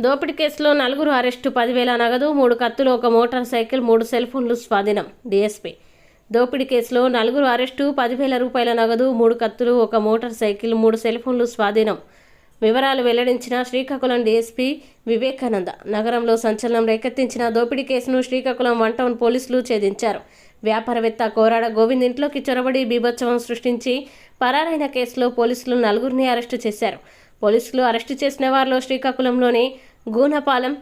దోపిడీ కేసులో నలుగురు అరెస్టు పదివేల నగదు మూడు కత్తులు ఒక మోటార్ సైకిల్ మూడు సెల్ ఫోన్లు స్వాధీనం డీఎస్పీ. దోపిడీ కేసులో నలుగురు అరెస్టు పదివేల రూపాయల నగదు మూడు కత్తులు ఒక మోటార్ సైకిల్ మూడు సెల్ ఫోన్లు స్వాధీనం. వివరాలు వెల్లడించిన శ్రీకాకుళం డీఎస్పీ వివేకానంద. నగరంలో సంచలనం రేకెత్తించిన దోపిడీ కేసును శ్రీకాకుళం వన్ టౌన్ పోలీసులు ఛేదించారు. వ్యాపారవేత్త కోరాడ గోవింద్ ఇంట్లోకి చొరబడి బీభత్సవం సృష్టించి పరారైన కేసులో పోలీసులు నలుగురిని అరెస్టు చేశారు. పోలీసులు అరెస్టు చేసిన వారిలో శ్రీకాకుళంలోని గూనపాలెం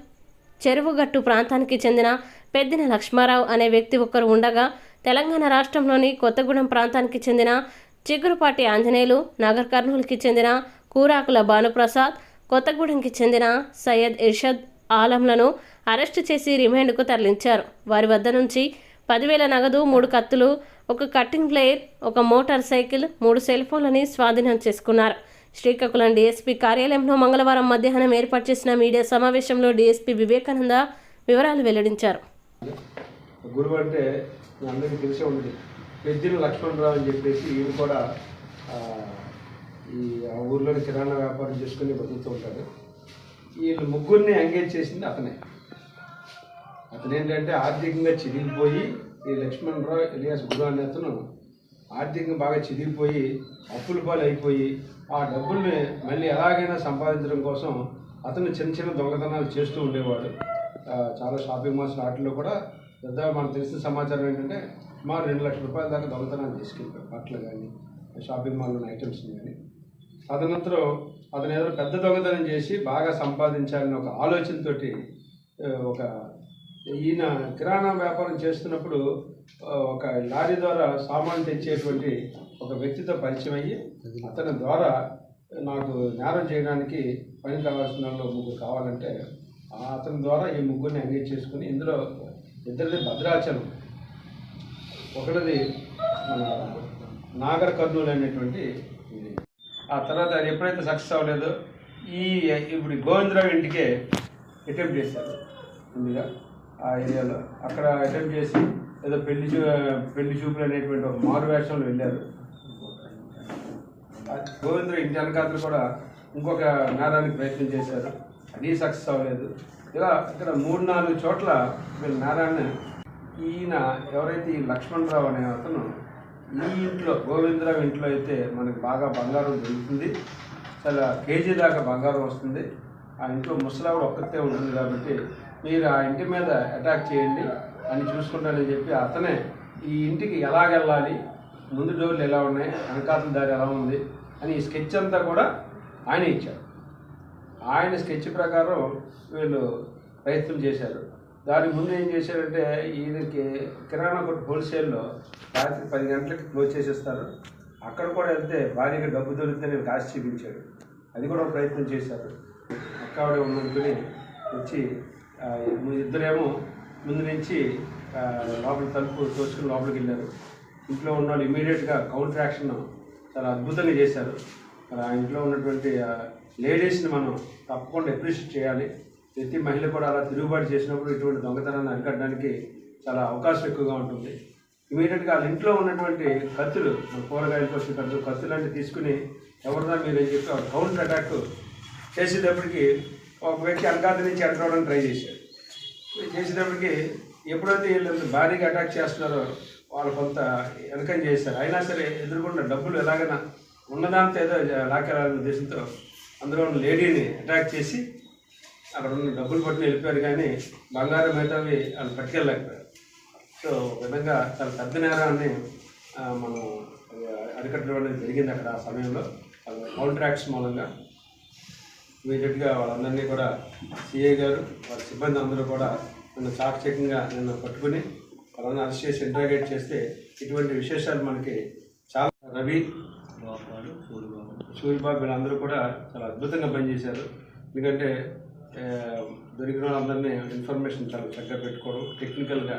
చెరువుగట్టు ప్రాంతానికి చెందిన పెద్దిన లక్ష్మారావు అనే వ్యక్తి ఒకరు ఉండగా తెలంగాణ రాష్ట్రంలోని కొత్తగూడెం ప్రాంతానికి చెందిన చిగురుపాటి ఆంజనేయులు నగర్ కర్నూలుకి చెందిన కూరాకుల భానుప్రసాద్ కొత్తగూడెంకి చెందిన సయ్యద్ ఇర్షద్ ఆలంలను అరెస్టు చేసి రిమాండ్కు తరలించారు. వారి వద్ద నుంచి పదివేల నగదు మూడు కత్తులు ఒక కట్టింగ్ ప్లేయర్ ఒక మోటార్ సైకిల్ మూడు సెల్ ఫోన్లని స్వాధీనం చేసుకున్నారు. శ్రీకాకుళం డీఎస్పీ కార్యాలయంలో మంగళవారం మధ్యాహ్నం ఏర్పాటు చేసిన మీడియా సమావేశంలో డీఎస్పీ వివేకానంద వివరాలు వెల్లడించారు. గురువు అంటే అందరికీ తెలిసే ఉంది పెద్దిన లక్ష్మణరావు అని చెప్పేసి ఈయన కూడా ఈ ఆ ఊర్లోని కిరాణా వ్యాపారం చేసుకుని బతుకుతూ ఉంటాడు. వీళ్ళు ముగ్గురిని ఎంగేజ్ చేసింది అతనే. అతను ఏంటంటే ఆర్థికంగా చిరిగిపోయి ఈ లక్ష్మణరావు ఇలియాస్ గురు అనే అతను ఆర్థికంగా బాగా చిదిగిపోయి అప్పుల పాలు అయిపోయి ఆ డబ్బుల్ని మళ్ళీ ఎలాగైనా సంపాదించడం కోసం అతను చిన్న చిన్న దొంగతనాలు చేస్తూ ఉండేవాడు. చాలా షాపింగ్ మాల్స్ వాటిల్లో కూడా పెద్ద మనకు తెలిసిన సమాచారం ఏంటంటే మా రెండు లక్షల రూపాయల దాకా దొంగతనాలు తీసుకెళ్ళిపోయారు బట్టలు కానీ షాపింగ్ మాల్లో ఐటమ్స్ కానీ తదనంతరం అతను ఏదో పెద్ద దొంగతనం చేసి బాగా సంపాదించాలని ఒక ఆలోచనతోటి ఒక ఈయన కిరాణా వ్యాపారం చేస్తున్నప్పుడు ఒక లారీ ద్వారా సామాన్ తెచ్చేటువంటి ఒక వ్యక్తితో పరిచయం అయ్యి అతని ద్వారా నాకు నేరం చేయడానికి పని కావాల్సిన వాళ్ళు ముగ్గురు కావాలంటే ఆ అతని ద్వారా ఈ ముగ్గురిని ఎంగేజ్ చేసుకుని ఇందులో ఇద్దరిది భద్రాచలం. ఒకటిది మన నాగర్ కర్నూలు అనేటువంటి ఆ తర్వాత అది ఎప్పుడైతే సక్సెస్ అవ్వలేదో ఈ ఇప్పుడు గోవిందరావు ఇంటికే అటెంప్ట్ చేశారు. ముందుగా ఆ ఏరియాలో. అక్కడ అటెంప్ట్ చేసి ఏదో పెళ్ళి చూ పెళ్ళి చూపులు అనేటువంటి ఒక మారు వేషంలో వెళ్ళారు. గోవింద్ర గోవిందరావు ఇంటి వెనకాతలు కూడా ఇంకొక నేరానికి ప్రయత్నం చేశారు. అది సక్సెస్ అవ్వలేదు. ఇలా ఇక్కడ మూడు నాలుగు చోట్ల వీళ్ళ నేరాన్ని ఈయన ఎవరైతే ఈ లక్ష్మణరావు అనే అతను ఈ ఇంట్లో గోవిందరావు ఇంట్లో అయితే మనకి బాగా బంగారం దొరుకుతుంది. చాలా కేజీ దాకా బంగారం వస్తుంది. ఆ ఇంట్లో ముసలావిడ ఒక్కతే ఉంటుంది కాబట్టి మీరు ఆ ఇంటి మీద అటాక్ చేయండి అని చూసుకుంటానని చెప్పి అతనే ఈ ఇంటికి ఎలాగెళ్ళాలి ముందు డోర్లు ఎలా ఉన్నాయి వెనకాతల దారి ఎలా ఉంది అని ఈ స్కెచ్ అంతా కూడా ఆయన ఇచ్చారు ఆయన స్కెచ్ ప్రకారం వీళ్ళు ప్రయత్నం చేశారు. దానికి ముందు ఏం చేశారంటే ఈయనకి కిరాణా కొట్టు హోల్సేల్లో రాత్రి పది గంటలకి క్లోజ్ చేసేస్తారు. అక్కడ కూడా వెళ్తే భారీగా డబ్బు దొరికితే నేను కాసి చూపించాడు. అది కూడా ఒక ప్రయత్నం చేశారు. అక్కడే ఉన్నట్టుని వచ్చి ఇద్దరేమో ముందు నుంచి లోపల తలుపు తోచుకుని లోపలికి వెళ్ళారు. ఇంట్లో ఉన్న వాళ్ళు ఇమీడియట్గా కౌంటర్ యాక్షన్ చాలా అద్భుతంగా చేశారు. మరి ఆ ఇంట్లో ఉన్నటువంటి లేడీస్ని మనం తప్పకుండా అప్రిషియేట్ చేయాలి. ప్రతి మహిళ కూడా అలా తిరుగుబాటు చేసినప్పుడు ఇటువంటి దొంగతనాన్ని అరికట్టడానికి చాలా అవకాశం ఎక్కువగా ఉంటుంది. ఇమీడియట్గా వాళ్ళ ఇంట్లో ఉన్నటువంటి కత్తులు మన కూరగాయలు కోసం కత్తులు కత్తులు అంటే తీసుకుని ఎవరిదా మీరు అని చెప్పి కౌంటర్ అటాక్ చేసేటప్పటికి ఒక వ్యక్తి అనకాత నుంచి ఎంటర్ ట్రై చేశాడు చేసేటప్పటికి ఎప్పుడైతే వీళ్ళు భారీగా అటాక్ చేస్తున్నారో వాళ్ళు కొంత వెనకం చేశారు. అయినా సరే ఎదుర్కొన్న డబ్బులు ఎలాగైనా ఉన్నదాంతో ఏదో లాకెళ్ళాలనే ఉద్దేశంతో అందులో ఉన్న లేడీని అటాక్ చేసి అక్కడ ఉన్న డబ్బులు పట్టుకుని వెళ్ళిపోయారు కానీ బంగారం మిగతావి వాళ్ళు పట్టుకెళ్ళలేకపోయారు. సో విధంగా చాలా పెద్ద నేరాన్ని మనం అరికట్టడం అనేది జరిగింది అక్కడ ఆ సమయంలో. కాంట్రాక్ట్స్ మూలంగా. ఇమీడియట్గా వాళ్ళందరినీ కూడా సిఐ గారు వాళ్ళ సిబ్బంది అందరూ కూడా నిన్న చాకచక్యంగా నిన్న పట్టుకుని వాళ్ళని అరెస్ట్ చేసి ఇంట్రాగేట్ చేస్తే ఇటువంటి విశేషాలు మనకి చాలా రవి సూర్యబాబు వీళ్ళందరూ కూడా చాలా అద్భుతంగా పనిచేశారు. ఎందుకంటే దొరికిన వాళ్ళందరినీ ఇన్ఫర్మేషన్ చాలా చక్కగా పెట్టుకోవడం టెక్నికల్గా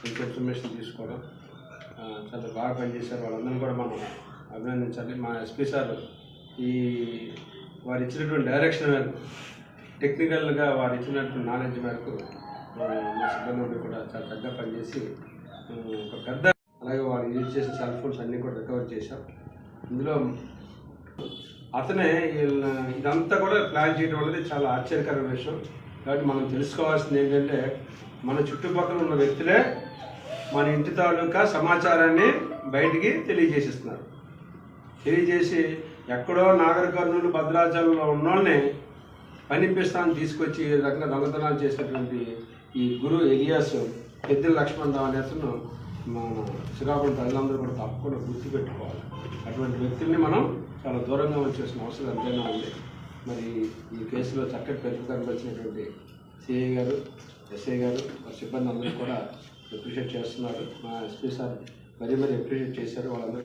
కొంచెం ఇన్ఫర్మేషన్ తీసుకోవడం చాలా బాగా పనిచేశారు. వాళ్ళందరినీ కూడా మనం అభినందించాలి. మా ఎస్పీ సార్ ఈ వారు ఇచ్చినటువంటి డైరెక్షన్ మేరకు టెక్నికల్గా వారు ఇచ్చినటువంటి నాలెడ్జ్ మేరకు మా సిబ్బంది కూడా చాలా చక్కగా పనిచేసి ఒక పెద్ద అలాగే వారు యూజ్ చేసిన సెల్ ఫోన్స్ అన్నీ కూడా రికవర్ చేశాం. ఇందులో అతనే ఇదంతా కూడా ప్లాన్ చేయడం అనేది చాలా ఆశ్చర్యకరమైన విషయం. కాబట్టి మనం తెలుసుకోవాల్సింది ఏంటంటే మన చుట్టుపక్కల ఉన్న వ్యక్తులే మన ఇంటి తాలూకా సమాచారాన్ని బయటికి తెలియజేసిస్తున్నారు. తెలియజేసి ఎక్కడో నాగర్ భద్రాచలంలో ఉన్నోళ్ళని పనిపిస్తాను తీసుకొచ్చి ఈ రకంగా దొంగతనాలు చేసినటువంటి ఈ గురు ఎలియాస్ పెద్దల లక్ష్మణ్ రావు అనే అతను మన శ్రీకాకుళం ప్రజలందరూ కూడా తప్పకుండా గుర్తుపెట్టుకోవాలి. అటువంటి వ్యక్తుల్ని మనం చాలా దూరంగా వచ్చేసిన అవసరం ఎంతైనా ఉంది. మరి ఈ కేసులో చక్కటి ప్రతిపాదన వచ్చినటువంటి సిఐ గారు ఎస్ఐ గారు సిబ్బంది అందరూ కూడా అప్రిషియేట్ చేస్తున్నారు. మా ఎస్పీ సార్ మరీ మరీ అప్రిషియేట్ చేశారు. వాళ్ళందరూ